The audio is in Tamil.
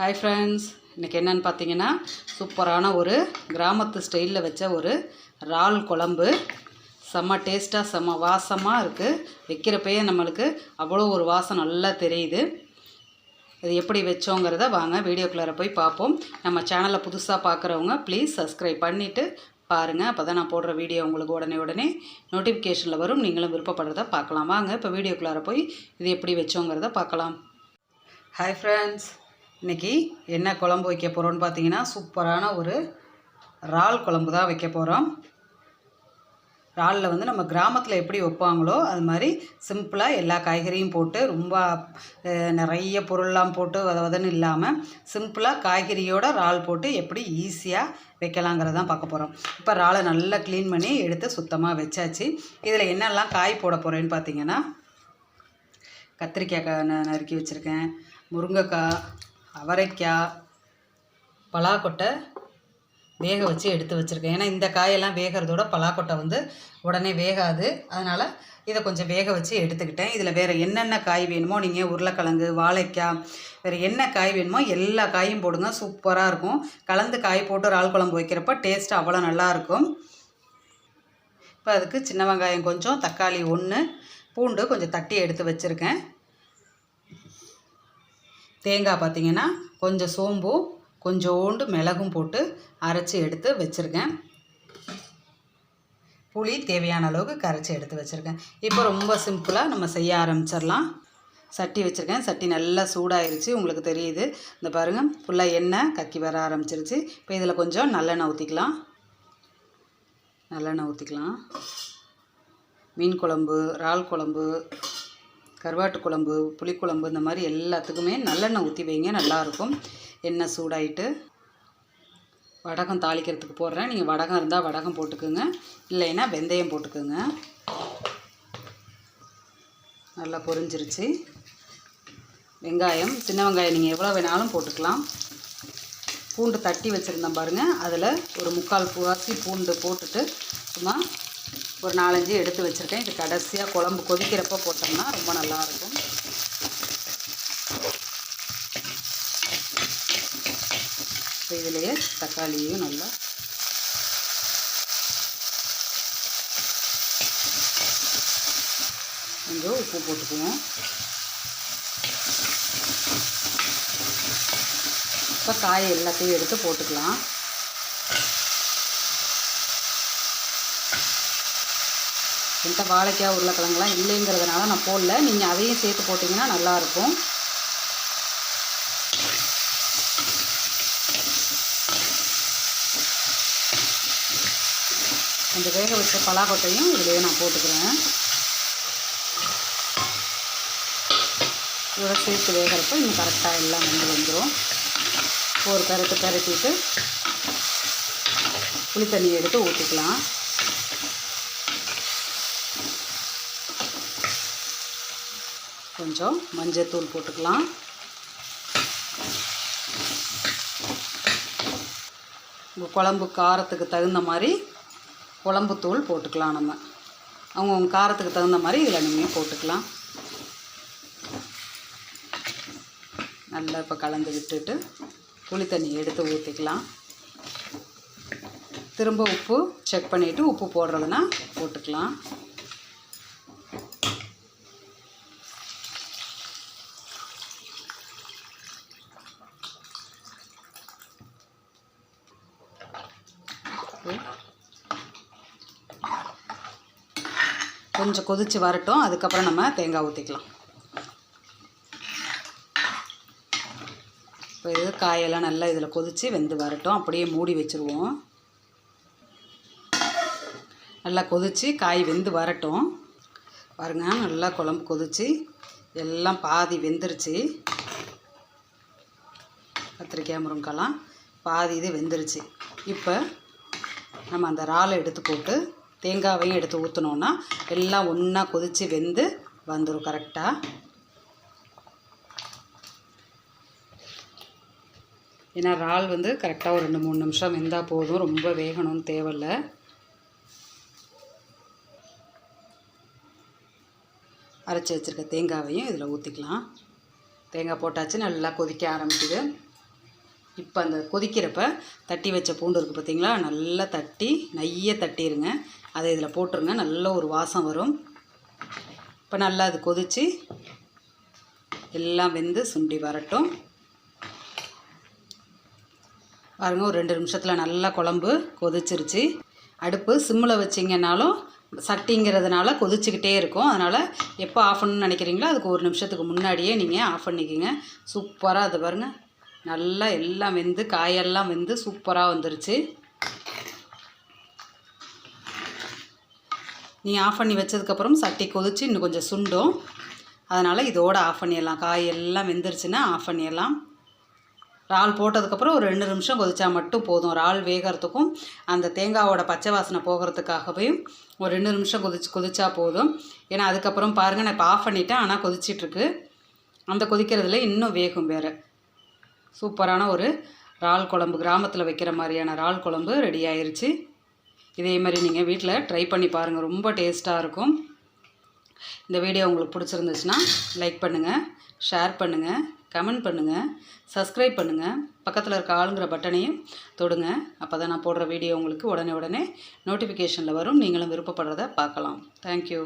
ஹாய் ஃப்ரெண்ட்ஸ் இன்றைக்கி என்னென்னு பார்த்தீங்கன்னா சூப்பரான ஒரு கிராமத்து ஸ்டைலில் வச்ச ஒரு இறால் குழம்பு. செம்ம டேஸ்ட்டாக செம்ம வாசமாக இருக்குது வைக்கிறப்பயே நம்மளுக்கு அவ்வளோ ஒரு வாசம் நல்லா தெரியுது. இது எப்படி வச்சோங்கிறத வாங்க வீடியோக்குள்ளார போய் பார்ப்போம். நம்ம சேனலை புதுசாக பார்க்குறவங்க ப்ளீஸ் சப்ஸ்கிரைப் பண்ணிவிட்டு பாருங்கள் அப்போ தான் நான் போடுற வீடியோ உங்களுக்கு உடனே உடனே நோட்டிஃபிகேஷனில் வரும். நீங்களும் விருப்பப்படுறத பார்க்கலாம். வாங்க இப்போ வீடியோக்குள்ளார போய் இது எப்படி வச்சோங்கிறத பார்க்கலாம். ஹாய் ஃப்ரெண்ட்ஸ் இன்றைக்கி என்ன குழம்பு வைக்க போகிறோன்னு பார்த்தீங்கன்னா சூப்பரான ஒரு இறால் குழம்பு தான் வைக்க போகிறோம் இறாலில் வந்து நம்ம கிராமத்தில் எப்படி வைப்பாங்களோ அது மாதிரி சிம்பிளாக எல்லா காய்கறியும் போட்டு ரொம்ப நிறைய பொருள்லாம் போட்டு வத வதன்னு இல்லாமல் சிம்பிளாக காய்கறியோட இறால் போட்டு எப்படி ஈஸியாக வைக்கலாங்கிறதான் பார்க்க போகிறோம் இப்போ இறாலை நல்லா க்ளீன் பண்ணி எடுத்து சுத்தமாக வச்சாச்சு. இதில் என்னெல்லாம் காய் போட போகிறேன்னு பார்த்தீங்கன்னா கத்திரிக்காய் ந- நறுக்கி வச்சுருக்கேன். முருங்கைக்காய் அவரைக்காய் பலாக்கொட்டை வேக வச்சு எடுத்து வச்சுருக்கேன். ஏன்னா இந்த காயெல்லாம் வேகிறதோட பலாக்கொட்டை வந்து உடனே வேகாது. அதனால் இதை கொஞ்சம் வேக வச்சு எடுத்துக்கிட்டேன். இதில் வேறு என்னென்ன காய் வேணுமோ நீங்கள் உருளைக்கிழங்கு வாழைக்காய் வேறு என்ன காய் வேணுமோ எல்லா காயும் போடுங்க. சூப்பராக இருக்கும். கலந்து காய் போட்டு இறால் குழம்பு வைக்கிறப்ப டேஸ்ட் அவ்வளோ நல்லாயிருக்கும் இப்போ அதுக்கு சின்ன வெங்காயம் கொஞ்சம் தக்காளி ஒன்று பூண்டு கொஞ்சம் தட்டி எடுத்து வச்சுருக்கேன். தேங்காய் பார்த்தீங்கன்னா கொஞ்சம் சோம்பும் கொஞ்சோண்டு மிளகும் போட்டு அரைச்சி எடுத்து வச்சுருக்கேன். புளி தேவையான அளவுக்கு கரைச்சி எடுத்து வச்சுருக்கேன். இப்போ ரொம்ப சிம்பிளாக நம்ம செய்ய ஆரம்பிச்சிடலாம். சட்டி வச்சுருக்கேன். சட்டி நல்லா சூடாயிருச்சு. உங்களுக்கு தெரியுது. இந்த பாருங்கள் ஃபுல்லாக எண்ணெய் கக்கி வர ஆரம்பிச்சிருச்சு. இப்போ இதில் கொஞ்சம் நல்லெண்ணெய் ஊற்றிக்கலாம் நல்லெண்ணெய் ஊற்றிக்கலாம் மீன் குழம்பு இறால் குழம்பு கருவாட்டு குழம்பு புளிக்குழம்பு இந்த மாதிரி எல்லாத்துக்குமே நல்லெண்ணெய் ஊற்றி வைங்க நல்லாயிருக்கும். எண்ணெய் சூடாயிட்டு வடகம் தாளிக்கிறதுக்கு போடுறேன். நீங்கள் வடகம் இருந்தால் வடகம் போட்டுக்கோங்க. இல்லைன்னா வெந்தயம் போட்டுக்கோங்க. நல்லா பொரிஞ்சிருச்சு. வெங்காயம் சின்ன வெங்காயம் நீங்கள் எவ்வளோ வேணாலும் போட்டுக்கலாம். பூண்டு தட்டி வச்சுருந்தேன் பாருங்கள் அதில் ஒரு முக்கால் பூவாசி பூண்டு போட்டுட்டு சும்மா ஒரு நாலஞ்சு எடுத்து வச்சுருக்கேன். இது கடைசியாக குழம்பு கொதிக்கிறப்போ போட்டோம்னா ரொம்ப நல்லாயிருக்கும். இப்போ இதிலேயே தக்காளியும் நல்லா கொஞ்சம் உப்பு போட்டுக்குவோம். இப்போ காய் எல்லாத்தையும் எடுத்து போட்டுக்கலாம். என்கிட்ட வாழைக்காய் உருளைக்கிழங்குலாம் இல்லைங்கிறதுனால நான் போடல. நீங்கள் அதையும் சேர்த்து போட்டிங்கன்னா நல்லாயிருக்கும். கொஞ்சம் வேக வச்ச பலாக்கொட்டையும் இதுலேயே நான் போட்டுக்கிறேன். இதோட சேர்த்து வேகிறப்ப இன்னும் கரெக்டாக எல்லாம் வந்து வந்துடும் ஒரு பெரட்டு பெரட்டிட்டு புளி தண்ணி எடுத்து ஊற்றிக்கலாம் கொஞ்சம் மஞ்சத்தூள் போட்டுக்கலாம். உங்கள் குழம்பு காரத்துக்கு தகுந்த மாதிரி குழம்புத்தூள் போட்டுக்கலாம் நம்ம. அவங்கவுங்க காரத்துக்கு தகுந்த மாதிரி இதில் நம்ம போட்டுக்கலாம். நல்லா இப்போ கலந்து விட்டுட்டு புளி தண்ணி எடுத்து ஊற்றிக்கலாம் திரும்ப உப்பு செக் பண்ணிவிட்டு உப்பு போடுறதுனா போட்டுக்கலாம். கொஞ்சம் கொதித்து வரட்டும். அதுக்கப்புறம் நம்ம தேங்காய் ஊற்றிக்கலாம் இப்போ இது காயெல்லாம் நல்லா இதில் கொதித்து வெந்து வரட்டும். அப்படியே மூடி வச்சுருவோம். நல்லா கொதித்து காய் வெந்து வரட்டும். பாருங்க நல்லா குழம்பு கொதித்து எல்லாம் பாதி வெந்துருச்சு. கத்திரிக்காய் முருங்கெல்லாம் பாதி இது வெந்துருச்சு. இப்போ நம்ம அந்த இறாலை எடுத்து போட்டு தேங்காவையும் எடுத்து ஊற்றினோன்னா எல்லாம் ஒன்றா கொதித்து வெந்து வந்துடும் கரெக்டாக ஏன்னா இறால் வந்து கரெக்டாக ஒரு ரெண்டு மூணு நிமிஷம் வெந்தால் போதும். ரொம்ப வேகணும்னு தேவையில்ல. அரைச்சி வச்சுருக்க தேங்காவையும் இதில் ஊற்றிக்கலாம் தேங்காய் போட்டாச்சு நல்லா கொதிக்க ஆரம்பிக்குது. இப்போ அந்த கொதிக்கிறப்ப தட்டி வச்ச பூண்டு இருக்குது பார்த்திங்களா நல்லா தட்டி நைய தட்டிடுங்க அதை இதில் போட்டுருங்க. நல்ல ஒரு வாசம் வரும். இப்போ நல்லா அது கொதித்து எல்லாம் வெந்து சுண்டி வரட்டும். பாருங்க ஒரு ரெண்டு நிமிஷத்தில் நல்லா குழம்பு கொதிச்சிருச்சு. அடுப்பு சிம்மில் வச்சிங்கனாலும் சட்டிங்கிறதுனால கொதிச்சுக்கிட்டே இருக்கும். அதனால் எப்போ ஆஃப் பண்ணணும்னு நினைக்கிறீங்களோ அதுக்கு ஒரு நிமிஷத்துக்கு முன்னாடியே நீங்கள் ஆஃப் பண்ணிக்கோங்க. சூப்பராக அது பாருங்கள் நல்லா எல்லாம் வெந்து காயெல்லாம் வெந்து சூப்பராக வந்துருச்சு. நீ ஆஃப் பண்ணி வச்சதுக்கப்புறம் சட்டி கொதிச்சு இன்னும் கொஞ்சம் சுண்டும். அதனால் இதோடு ஆஃப் பண்ணிடலாம். காய் எல்லாம் வெந்துருச்சுன்னா ஆஃப் பண்ணிடலாம். இறால் போட்டதுக்கப்புறம் ஒரு ரெண்டு நிமிஷம் கொதிச்சா மட்டும் போதும். இறால் வேகிறதுக்கும் அந்த தேங்காவோட பச்சை வாசனை போகிறதுக்காகவே ஒரு ரெண்டு நிமிஷம் கொதிச்சு கொதிச்சா போதும். ஏன்னா அதுக்கப்புறம் பாருங்கள் நான் இப்போ ஆஃப் பண்ணிட்டேன் ஆனால் கொதிச்சிட்ருக்கு அந்த கொதிக்கிறதுல இன்னும் வேகும் வேறு. சூப்பரான ஒரு இறால் குழம்பு கிராமத்தில் வைக்கிற மாதிரியான இறால் குழம்பு ரெடி ஆயிடுச்சு இதே மாதிரி நீங்கள் வீட்டில் ட்ரை பண்ணி பாருங்கள் ரொம்ப டேஸ்ட்டாக இருக்கும். இந்த வீடியோ உங்களுக்கு பிடிச்சிருந்துச்சுன்னா லைக் பண்ணுங்கள் ஷேர் பண்ணுங்கள் கமெண்ட் பண்ணுங்கள் சப்ஸ்கிரைப் பண்ணுங்கள் பக்கத்தில் இருக்க ஆளுங்கிற பட்டனையும் தொடுங்க. அப்போ தான் நான் போடுற வீடியோ உங்களுக்கு உடனே உடனே நோட்டிஃபிகேஷனில் வரும். நீங்களும் விருப்பப்படுறத பார்க்கலாம். தேங்க்யூ